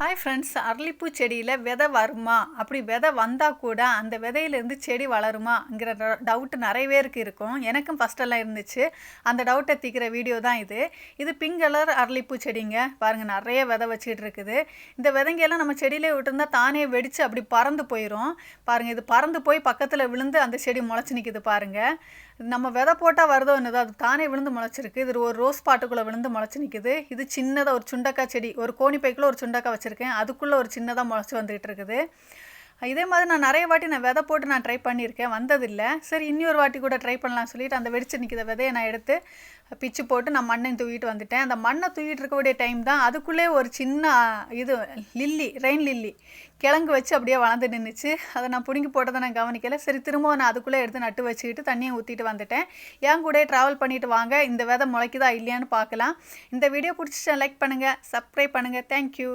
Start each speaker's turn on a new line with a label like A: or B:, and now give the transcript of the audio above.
A: Hi friends அரளிப்பூ செடியில் விதை வருமா? அப்படி விதை வந்தால் கூட அந்த விதையிலேருந்து செடி வளருமாங்கிற டவுட் நிறைய பேருக்கு இருக்கும். எனக்கும் ஃபஸ்ட்டெல்லாம் இருந்துச்சு. அந்த டவுட்டை தீக்கிற வீடியோ தான் இது. இது பிங்க் கலர் அரளிப்பூ செடிங்க. பாருங்கள் நிறைய விதை வச்சுட்டு இருக்குது. இந்த விதைங்கெல்லாம் நம்ம செடியிலே விட்டுருந்தா தானே வெடித்து அப்படி பறந்து போயிடும் பாருங்கள் இது பறந்து போய் பக்கத்தில் விழுந்து அந்த செடி முளைச்சி நிற்கிது பாருங்கள் நம்ம விதை போட்டால் வருதோ என்னதோ அது தானே விழுந்து முளைச்சிருக்கு. இது ஒரு ரோஸ் பாட்டுக்குள்ளே விழுந்து முளைச்சி நிற்குது இது சின்னதாக ஒரு சுண்டக்காய் செடி. ஒரு கோணி ஒரு சுண்டக்காய் வச்சுருக்கேன். அதுக்குள்ளே ஒரு சின்னதாக முளைச்சி வந்துகிட்டு இருக்குது இதே மாதிரி நான் நிறைய வாட்டி நான் விதை போட்டு நான் ட்ரை பண்ணியிருக்கேன். வந்ததில்லை. சரி இன்னொரு வாட்டி கூட ட்ரை பண்ணலாம்னு சொல்லிட்டு அந்த வெடிச்சு நிற்கிற விதையை நான் எடுத்து பிச்சு போட்டு நான் மண்ணை தூக்கிட்டு வந்துட்டேன். அந்த மண்ணை தூக்கிட்டு இருக்கக்கூடிய டைம் தான் அதுக்குள்ளே ஒரு சின்ன இது லில்லி ரெயின் லில்லி கிழங்கு வச்சு அப்படியே வளர்ந்து நின்றுச்சு அதை நான் பிடுங்கி போட்டதை நான் கவனிக்கலை. சரி திரும்பவும் நான் அதுக்குள்ளே எடுத்து நட்டு வச்சுக்கிட்டு தண்ணியை ஊற்றிட்டு வந்துட்டேன். என் கூட ட்ராவல் பண்ணிட்டு வாங்க. இந்த விதை முளைக்குதா இல்லையான்னு பார்க்கலாம். இந்த வீடியோ பிடிச்சிட்டு லைக் பண்ணுங்கள் சப்ஸ்கிரைப் பண்ணுங்கள் தேங்க்யூ